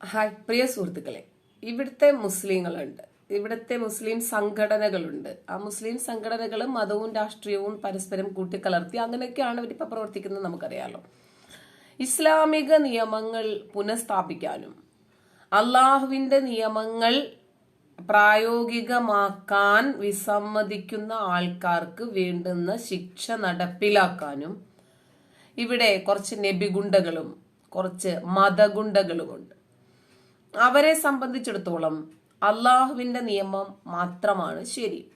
Hi പ്രിയ സുഹൃത്തുക്കളെ. ഇവിടുത്തെ മുസ്ലിങ്ങളുണ്ട്. ഇവിടുത്തെ മുസ്ലിം സംഘടനകളുണ്ട്. ആ മുസ്ലിം സംഘടനകൾ മതവും രാഷ്ട്രീയവും പരസ്പരം കൂട്ടിക്കലർത്തി അങ്ങനെയൊക്കെയാണ് ഇവരിപ്പോൾ പ്രവർത്തിക്കുന്നത് നമുക്കറിയാലോ. ഇസ്ലാമിക നിയമങ്ങൾ പുനഃസ്ഥാപിക്കാനും അള്ളാഹുവിന്റെ നിയമങ്ങൾ പ്രായോഗികമാക്കാൻ വിസമ്മതിക്കുന്ന ആൾക്കാർക്ക് വേണ്ടുന്ന ശിക്ഷ നടപ്പിലാക്കാനും ഇവിടെ കുറച്ച് നബിഗുണ്ടകളും കുറച്ച് മതഗുണ്ടകളുമുണ്ട്. അവരെ സംബന്ധിച്ചിടത്തോളം അള്ളാഹുവിന്റെ നിയമം മാത്രമാണ് ശരി.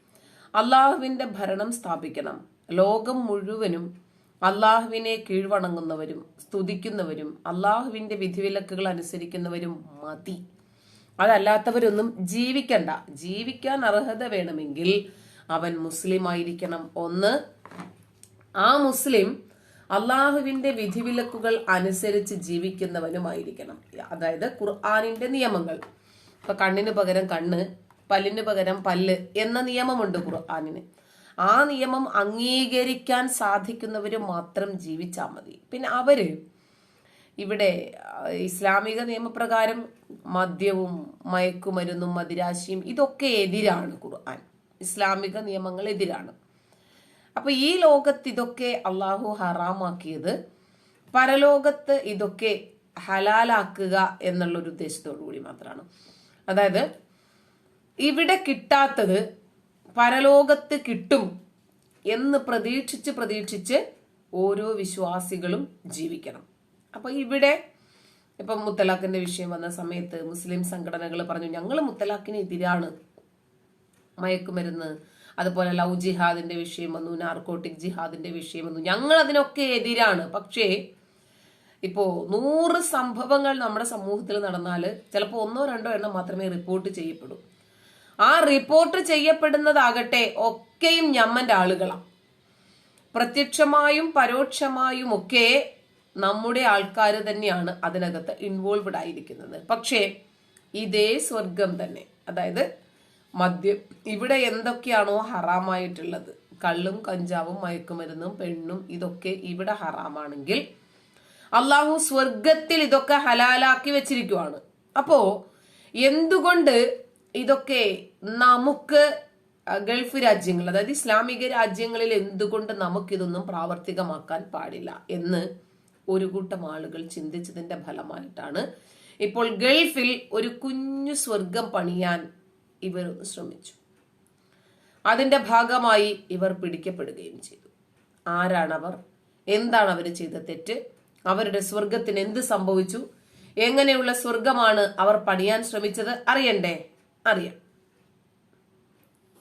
അള്ളാഹുവിന്റെ ഭരണം സ്ഥാപിക്കണം. ലോകം മുഴുവനും അള്ളാഹുവിനെ കീഴ്വണങ്ങുന്നവരും സ്തുതിക്കുന്നവരും അള്ളാഹുവിന്റെ വിധിവിലക്കുകൾ അനുസരിക്കുന്നവരും മതി. അതല്ലാത്തവരൊന്നും ജീവിക്കണ്ട. ജീവിക്കാൻ അർഹത വേണമെങ്കിൽ അവൻ മുസ്ലിം ആയിരിക്കണം. ഒന്ന് ആ മുസ്ലിം അള്ളാഹുവിന്റെ വിധിവിലക്കുകൾ അനുസരിച്ച് ജീവിക്കുന്നവനുമായിരിക്കണം. അതായത് ഖുർആാനിന്റെ നിയമങ്ങൾ. ഇപ്പൊ കണ്ണിന് പകരം കണ്ണ് പല്ലിന് പകരം പല്ല് എന്ന നിയമമുണ്ട് ഖുർആാനിന്. ആ നിയമം അംഗീകരിക്കാൻ സാധിക്കുന്നവര് മാത്രം ജീവിച്ചാൽ മതി. പിന്നെ അവർ ഇവിടെ ഇസ്ലാമിക നിയമപ്രകാരം മദ്യവും മയക്കുമരുന്നും മദിരാശിയും ഇതൊക്കെ എതിരാണ് ഖുർആൻ. ഇസ്ലാമിക നിയമങ്ങൾ എതിരാണ്. അപ്പൊ ഈ ലോകത്ത് ഇതൊക്കെ അള്ളാഹു ഹറാമാക്കിയത് പരലോകത്ത് ഇതൊക്കെ ഹലാലാക്കുക എന്നുള്ള ഒരു ഉദ്ദേശത്തോടു കൂടി മാത്രമാണ് അതായത് ഇവിടെ കിട്ടാത്തത് പരലോകത്ത് കിട്ടും എന്ന് പ്രതീക്ഷിച്ച് പ്രതീക്ഷിച്ച് ഓരോ വിശ്വാസികളും ജീവിക്കണം. അപ്പൊ ഇവിടെ ഇപ്പം മുത്തലാഖിന്റെ വിഷയം വന്ന സമയത്ത് മുസ്ലിം സംഘടനകൾ പറഞ്ഞു ഞങ്ങൾ മുത്തലാഖിന് എതിരാണ് മയക്കുമരുന്ന് അതുപോലെ ലവ് ജിഹാദിന്റെ വിഷയം വന്നു നാർക്കോട്ടിക് ജിഹാദിന്റെ വിഷയം വന്നു. ഞങ്ങൾ അതിനൊക്കെ എതിരാണ്. പക്ഷേ ഇപ്പോ നൂറ് സംഭവങ്ങൾ നമ്മുടെ സമൂഹത്തിൽ നടന്നാൽ ചിലപ്പോൾ ഒന്നോ രണ്ടോ എണ്ണം മാത്രമേ റിപ്പോർട്ട് ചെയ്യപ്പെടൂ. ആ റിപ്പോർട്ട് ചെയ്യപ്പെടുന്നതാകട്ടെ ഒക്കെയും ഞമ്മന്റെ ആളുകളാണ് പ്രത്യക്ഷമായും പരോക്ഷമായും ഒക്കെ നമ്മുടെ ആൾക്കാർ തന്നെയാണ് അതിനകത്ത് ഇൻവോൾവ്ഡ് ആയിരിക്കുന്നത്. പക്ഷേ ഇതേ സ്വർഗം തന്നെ. അതായത് മദ്യം ഇവിടെ എന്തൊക്കെയാണോ ഹറാമായിട്ടുള്ളത്? കള്ളും കഞ്ചാവും മയക്കുമരുന്നും പെണ്ണും ഇതൊക്കെ ഇവിടെ ഹറാമാണെങ്കിൽ അള്ളാഹു സ്വർഗത്തിൽ ഇതൊക്കെ ഹലാലാക്കി വെച്ചിരിക്കുവാണ്. അപ്പോ എന്തുകൊണ്ട് ഇതൊക്കെ നമുക്ക് ഗൾഫ് രാജ്യങ്ങൾ അതായത് ഇസ്ലാമിക രാജ്യങ്ങളിൽ എന്തുകൊണ്ട് നമുക്കിതൊന്നും പ്രാവർത്തികമാക്കാൻ പാടില്ല എന്ന് ഒരു കൂട്ടം ആളുകൾ ചിന്തിച്ചതിന്റെ ഫലമായിട്ടാണ് ഇപ്പോൾ ഗൾഫിൽ ഒരു കുഞ്ഞു സ്വർഗം പണിയാൻ ഇവർ ശ്രമിച്ചു. അതിന്റെ ഭാഗമായി ഇവർ പിടിക്കപ്പെടുകയും ചെയ്തു. ആരാണവർ? എന്താണ് അവർ ചെയ്ത തെറ്റ്? അവരുടെ സ്വർഗത്തിന് എന്ത് സംഭവിച്ചു? എങ്ങനെയുള്ള സ്വർഗമാണ് അവർ പണിയാൻ ശ്രമിച്ചത്? അറിയണ്ടേ? അറിയാം.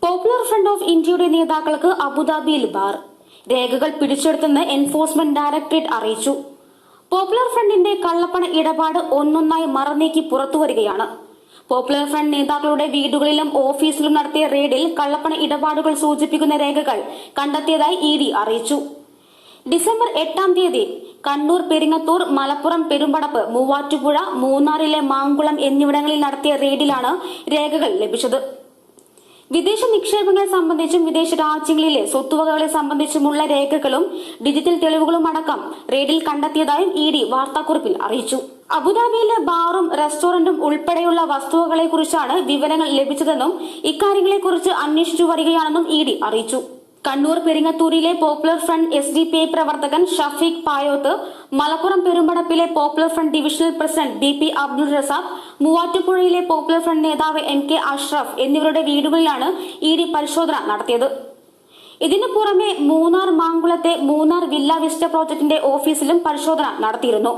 പോപ്പുലർ ഫ്രണ്ട് ഓഫ് ഇന്ത്യയുടെ നേതാക്കൾക്ക് അബുദാബിയിൽ ബാർ. രേഖകൾ പിടിച്ചെടുത്തെന്ന് എൻഫോഴ്സ്മെന്റ് ഡയറക്ടറേറ്റ് അറിയിച്ചു. പോപ്പുലർ ഫ്രണ്ടിന്റെ കള്ളപ്പണ ഇടപാട് ഒന്നൊന്നായി മറന്നേക്ക് പുറത്തുവരികയാണ്. പോപ്പുലർ ഫ്രണ്ട് നേതാക്കളുടെ വീടുകളിലും ഓഫീസിലും നടത്തിയ റെയ്ഡിൽ കള്ളപ്പണ ഇടപാടുകൾ സൂചിപ്പിക്കുന്ന രേഖകൾ കണ്ടെത്തിയതായി ഇ ഡി അറിയിച്ചു. ഡിസംബർ എട്ടാം തീയതി കണ്ണൂർ പെരിങ്ങത്തൂർ മലപ്പുറം പെരുമ്പടപ്പ് മൂവാറ്റുപുഴ മൂന്നാറിലെ മാങ്കുളം എന്നിവിടങ്ങളിൽ നടത്തിയ റെയ്ഡിലാണ് രേഖകൾ ലഭിച്ചത്. വിദേശ നിക്ഷേപങ്ങളെ സംബന്ധിച്ചും വിദേശ രാജ്യങ്ങളിലെ സ്വത്തുവകകളെ സംബന്ധിച്ചുമുള്ള രേഖകളും ഡിജിറ്റൽ തെളിവുകളും അടക്കം റെയ്ഡിൽ കണ്ടെത്തിയതായും ഇ ഡി വാർത്താക്കുറിപ്പിൽ അറിയിച്ചു. അബുദാബിയിലെ ബാറും റെസ്റ്റോറന്റും ഉൾപ്പെടെയുള്ള വസ്തുവകളെ കുറിച്ചാണ് വിവരങ്ങൾ ലഭിച്ചതെന്നും ഇക്കാര്യങ്ങളെക്കുറിച്ച് അന്വേഷിച്ചു വരികയാണെന്നും ഇ ഡി അറിയിച്ചു. Kannur പെരിങ്ങത്തൂരിലെ Popular Front S D P I പ്രവർത്തകൻ Shafeeq Payoth Malappuram പെരുമ്പടപ്പിലെ Popular Front divisional president B P Abdul Razak മൂവാറ്റുപുഴയിലെ Popular Front നേതാവ് എം കെ അഷ്റഫ് എന്നിവരുടെ വീടുകളിലാണ് ഇ ഡി പരിശോധന നടത്തിയത്. ഇതിനു പുറമെ മൂന്നാർ മാങ്കുളത്തെ മൂന്നാർ വില്ല വിസ്റ്റ പ്രോജക്ടിന്റെ ഓഫീസിലും പരിശോധന നടത്തിയിരുന്നു.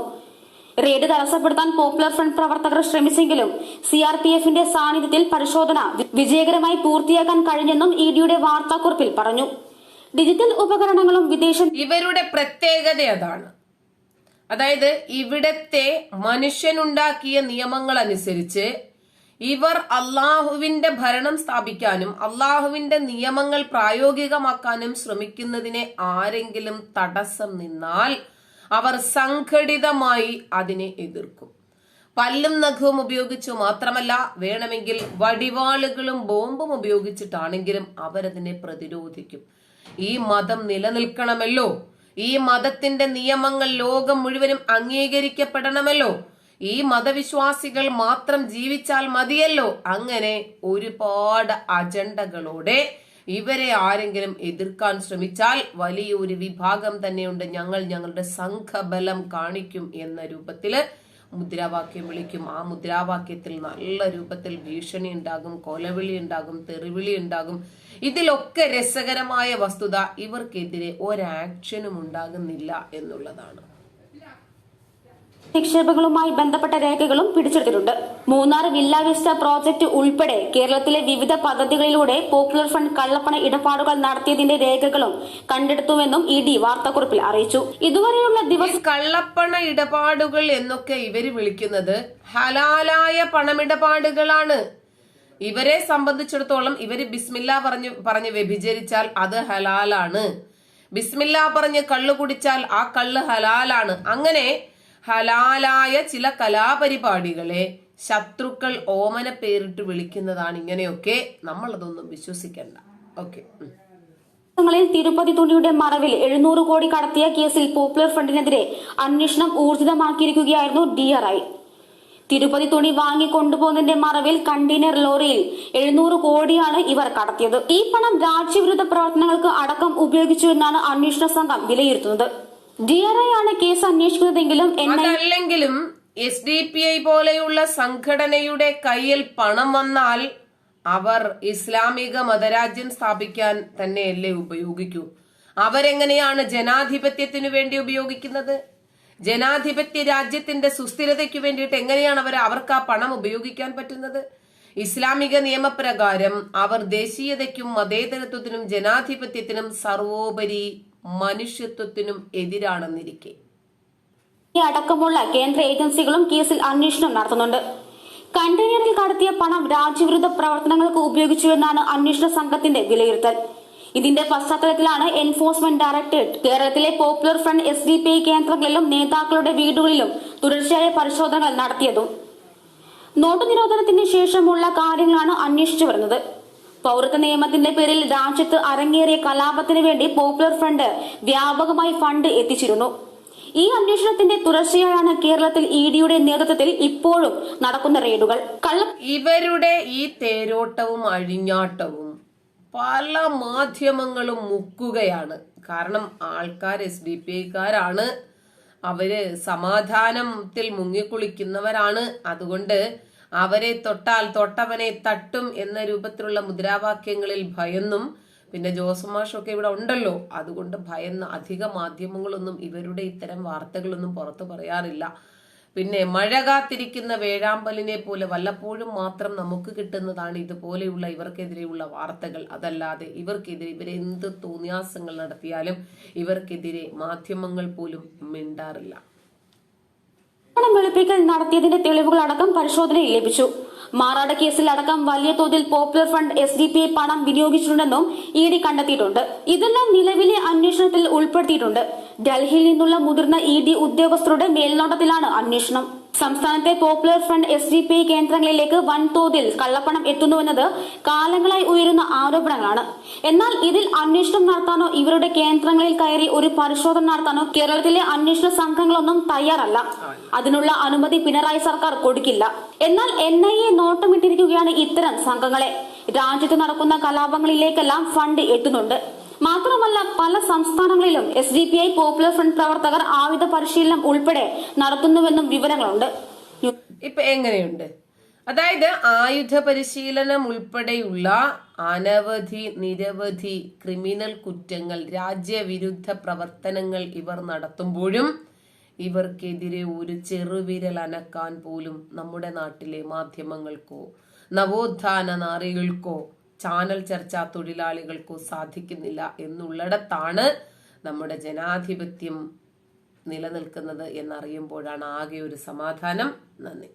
റെയ്ഡ് തടസ്സപ്പെടുത്താൻ പോപ്പുലർ ഫ്രണ്ട് പ്രവർത്തകർ ശ്രമിച്ചെങ്കിലും സിആർപിഎഫിന്റെ സാന്നിധ്യത്തിൽ പരിശോധന വിജയകരമായി പൂർത്തിയാക്കാൻ കഴിഞ്ഞെന്നും ഇ ഡിയുടെ വാർത്താക്കുറിപ്പിൽ പറഞ്ഞു. ഡിജിറ്റൽ ഉപകരണങ്ങളും വിദേശ ഇവരുടെ പ്രത്യേകത അതാണ്. അതായത് ഇവിടത്തെ മനുഷ്യനുണ്ടാക്കിയ നിയമങ്ങൾ അനുസരിച്ച് ഇവർ അള്ളാഹുവിന്റെ ഭരണം സ്ഥാപിക്കാനും അള്ളാഹുവിന്റെ നിയമങ്ങൾ പ്രായോഗികമാക്കാനും ശ്രമിക്കുന്നതിനെ ആരെങ്കിലും തടസ്സം നിന്നാൽ അവർ സംഘടിതമായി അതിനെ എതിർക്കും. പല്ലും നഖവും ഉപയോഗിച്ചു മാത്രമല്ല വേണമെങ്കിൽ വടിവാളുകളും ബോംബും ഉപയോഗിച്ചിട്ടാണെങ്കിലും അവരതിനെ പ്രതിരോധിക്കും. ഈ മതം നിലനിൽക്കണമല്ലോ. ഈ മതത്തിന്റെ നിയമങ്ങൾ ലോകം മുഴുവനും അംഗീകരിക്കപ്പെടണമല്ലോ. ഈ മതവിശ്വാസികൾ മാത്രം ജീവിച്ചാൽ മതിയല്ലോ. അങ്ങനെ ഒരുപാട് അജണ്ടകളോടെ ഇവരെ ആരെങ്കിലും എതിർക്കാൻ ശ്രമിച്ചാൽ വലിയൊരു വിഭാഗം തന്നെയുണ്ട്. ഞങ്ങൾ ഞങ്ങളുടെ സംഘബലം കാണിക്കും എന്ന രൂപത്തിൽ മുദ്രാവാക്യം വിളിക്കും. ആ മുദ്രാവാക്യത്തിൽ നല്ല രൂപത്തിൽ ഭീഷണി ഉണ്ടാകും കൊലവിളി ഉണ്ടാകും തെറിവിളി ഉണ്ടാകും. ഇതിലൊക്കെ രസകരമായ വസ്തുത ഇവർക്കെതിരെ ഒരാക്ഷനും ഉണ്ടാകുന്നില്ല എന്നുള്ളതാണ്. നിക്ഷേപങ്ങളുമായി ബന്ധപ്പെട്ട രേഖകളും പിടിച്ചെടുത്തിട്ടുണ്ട്. മൂന്നാർ വില്ല വിസ്റ്റ പ്രോജക്ട് ഉൾപ്പെടെ കേരളത്തിലെ വിവിധ പദ്ധതികളിലൂടെ പോപ്പുലർ ഫണ്ട് കള്ളപ്പണ ഇടപാടുകൾ നടത്തിയതിന്റെ രേഖകളും കണ്ടെടുത്തുവെന്നും ഇ ഡി വാർത്താക്കുറിപ്പിൽ അറിയിച്ചു. ഇതുവരെയുള്ള ദിവസം കള്ളപ്പണ ഇടപാടുകൾ എന്നൊക്കെ ഇവർ വിളിക്കുന്നത് ഹലാലായ പണമിടപാടുകളാണ്. ഇവരെ സംബന്ധിച്ചിടത്തോളം ഇവർ ബിസ്മില്ല പറഞ്ഞു പറഞ്ഞ് വ്യഭിചരിച്ചാൽ അത് ഹലാലാണ്. ബിസ്മില്ല പറഞ്ഞ് കള്ളു കുടിച്ചാൽ ആ കള്ള് ഹലാലാണ്. അങ്ങനെ ഹലാലായ ചില കലാപരിപാടികളെ ശത്രുക്കൾ ഓമന പേരിട്ട് വിളിക്കുന്നതാണ് ഇങ്ങനെയൊക്കെ നമ്മൾ അതൊന്നും വിശ്വസിക്കണ്ട. ഓക്കെ തിരുപ്പതി തുണിയുടെ മറവിൽ എഴുന്നൂറ് കോടി കടത്തിയ കേസിൽ പോപ്പുലർ ഫ്രണ്ടിനെതിരെ അന്വേഷണം ഊർജിതമാക്കിയിരിക്കുകയായിരുന്നു ഡിആർഐ തിരുപ്പതി തുണി വാങ്ങി കൊണ്ടുപോകുന്നതിന്റെ മറവിൽ കണ്ടെയ്നർ ലോറിയിൽ എഴുന്നൂറ് കോടിയാണ് ഇവർ കടത്തിയത്. ഈ പണം രാജ്യവിരുദ്ധ പ്രവർത്തനങ്ങൾക്ക് അടക്കം ഉപയോഗിച്ചു എന്നാണ് അന്വേഷണ സംഘം വിലയിരുത്തുന്നത്. ഡിആർഐ ആണ് കേസ് അന്വേഷിക്കുന്നതെങ്കിലും അതല്ലെങ്കിലും എസ് ഡി പി ഐ പോലെയുള്ള സംഘടനയുടെ കയ്യിൽ പണം വന്നാൽ അവർ ഇസ്ലാമിക മതരാജ്യം സ്ഥാപിക്കാൻ തന്നെയല്ലേ ഉപയോഗിക്കൂ? അവരെങ്ങനെയാണ് ജനാധിപത്യത്തിനു വേണ്ടി ഉപയോഗിക്കുന്നത്? ജനാധിപത്യ രാജ്യത്തിന്റെ സുസ്ഥിരതയ്ക്ക് വേണ്ടിയിട്ട് എങ്ങനെയാണ് അവർ അവർക്ക് ആ പണം ഉപയോഗിക്കാൻ പറ്റുന്നത്? ഇസ്ലാമിക നിയമപ്രകാരം അവർ ദേശീയതയ്ക്കും മതേതരത്വത്തിനും ജനാധിപത്യത്തിനും സർവോപരി മനുഷ്യത്വത്തിനും എതിരാണെന്നിരിക്കെ. അടക്കമുള്ള കേന്ദ്ര ഏജൻസികളും കേസിൽ അന്വേഷണം നടത്തുന്നുണ്ട്. കണ്ടെയ്നറിൽ കടത്തിയ പണം രാജ്യവിരുദ്ധ പ്രവർത്തനങ്ങൾക്ക് ഉപയോഗിച്ചുവെന്നാണ് അന്വേഷണ സംഘത്തിന്റെ വിലയിരുത്തൽ. ഇതിന്റെ പശ്ചാത്തലത്തിലാണ് എൻഫോഴ്സ്മെന്റ് ഡയറക്ടറേറ്റ് കേരളത്തിലെ Popular Front S D P I കേന്ദ്രങ്ങളിലും നേതാക്കളുടെ വീടുകളിലും തുടർച്ചയായ പരിശോധനകൾ നടത്തിയതും. നോട്ടു നിരോധനത്തിന് ശേഷമുള്ള കാര്യങ്ങളാണ് അന്വേഷിച്ചു വരുന്നത്. പൗരത്വ നിയമത്തിന്റെ പേരിൽ രാജ്യത്ത് അരങ്ങേറിയ കലാപത്തിന് വേണ്ടി പോപ്പുലർ ഫ്രണ്ട് വ്യാപകമായി ഫണ്ട് എത്തിച്ചിരുന്നു. ഈ അന്വേഷണത്തിന്റെ തുടർച്ചയായാണ് കേരളത്തിൽ ഇ ഡിയുടെ നേതൃത്വത്തിൽ ഇപ്പോഴും നടക്കുന്ന റെയ്ഡുകൾ. കള്ള ഇവരുടെ ഈ തേരോട്ടവും അഴിഞ്ഞാട്ടവും പല മാധ്യമങ്ങളും മുക്കുകയാണ്. കാരണം ആൾക്കാർ എസ് ഡി പി ഐക്കാരാണ്. അവർ സമാധാനത്തിൽ മുങ്ങിക്കുളിക്കുന്നവരാണ്. അതുകൊണ്ട് അവരെ തൊട്ടാൽ തൊട്ടവനെ തട്ടും എന്ന രൂപത്തിലുള്ള മുദ്രാവാക്യങ്ങളിൽ ഭയന്നും പിന്നെ ജോസമാഷൊക്കെ ഇവിടെ ഉണ്ടല്ലോ. അതുകൊണ്ട് ഭയന്ന് അധിക മാധ്യമങ്ങളൊന്നും ഇവരുടെ ഇത്തരം വാർത്തകളൊന്നും പുറത്തു പറയാറില്ല. പിന്നെ മഴ കാത്തിരിക്കുന്ന വേഴാമ്പലിനെ പോലെ വല്ലപ്പോഴും മാത്രം നമുക്ക് കിട്ടുന്നതാണ് ഇതുപോലെയുള്ള ഇവർക്കെതിരെയുള്ള വാർത്തകൾ. അതല്ലാതെ ഇവർക്കെതിരെ ഇവരെന്ത് തോന്നിയാസങ്ങൾ നടത്തിയാലും ഇവർക്കെതിരെ മാധ്യമങ്ങൾ പോലും മിണ്ടാറില്ല. പണം വെളുപ്പിക്കൽ നടത്തിയതിന്റെ തെളിവുകളടക്കം പരിശോധനയിൽ ലഭിച്ചു. മാറാട് കേസിൽ അടക്കം വലിയ തോതിൽ Popular Front S D P I പണം വിനിയോഗിച്ചിട്ടുണ്ടെന്നും ഇ ഡി കണ്ടെത്തിയിട്ടുണ്ട്. ഇതെല്ലാം നിലവിലെ അന്വേഷണത്തിൽ ഉൾപ്പെടുത്തിയിട്ടുണ്ട്. ഡൽഹിയിൽ നിന്നുള്ള മുതിർന്ന ഇ ഡി ഉദ്യോഗസ്ഥരുടെ മേൽനോട്ടത്തിലാണ് അന്വേഷണം. സംസ്ഥാനത്തെ Popular Front S D P കേന്ദ്രങ്ങളിലേക്ക് വൻതോതിൽ കള്ളപ്പണം എത്തുന്നുവെന്നത് കാലങ്ങളായി ഉയരുന്ന ആരോപണങ്ങളാണ്. എന്നാൽ ഇതിൽ അന്വേഷണം നടത്താനോ ഇവരുടെ കേന്ദ്രങ്ങളിൽ കയറി ഒരു പരിശോധന നടത്താനോ കേരളത്തിലെ അന്വേഷണ സംഘങ്ങളൊന്നും തയ്യാറല്ല. അതിനുള്ള അനുമതി പിണറായി സർക്കാർ കൊടുക്കില്ല. എന്നാൽ എൻ ഐ എ നോട്ടമിട്ടിരിക്കുകയാണ് ഇത്തരം സംഘങ്ങളെ. രാജ്യത്ത് നടക്കുന്ന കലാപങ്ങളിലേക്കെല്ലാം ഫണ്ട് എത്തുന്നുണ്ട്. മാത്രമല്ല പല സംസ്ഥാനങ്ങളിലും S D P I Popular Front പ്രവർത്തകർ ആയുധ പരിശീലനം ഉൾപ്പെടെ നടത്തുന്നുവെന്നും വിവരങ്ങളുണ്ട്. ഇപ്പൊ എങ്ങനെയുണ്ട്? അതായത് ആയുധ പരിശീലനം ഉൾപ്പെടെയുള്ള അനവധി നിരവധി ക്രിമിനൽ കുറ്റങ്ങൾ രാജ്യവിരുദ്ധ പ്രവർത്തനങ്ങൾ ഇവർ നടത്തുമ്പോഴും ഇവർക്കെതിരെ ഒരു ചെറുവിരൽ അനക്കാൻ പോലും നമ്മുടെ നാട്ടിലെ മാധ്യമങ്ങൾക്കോ നവോത്ഥാന നാറികൾക്കോ ചാനൽ ചർച്ച തൊഴിലാളികൾക്കോ സാധിക്കുന്നില്ല എന്നുള്ളിടത്താണ് നമ്മുടെ ജനാധിപത്യം നിലനിൽക്കുന്നത് എന്നറിയുമ്പോഴാണ് ആകെ ഒരു സമാധാനം. നന്ദി.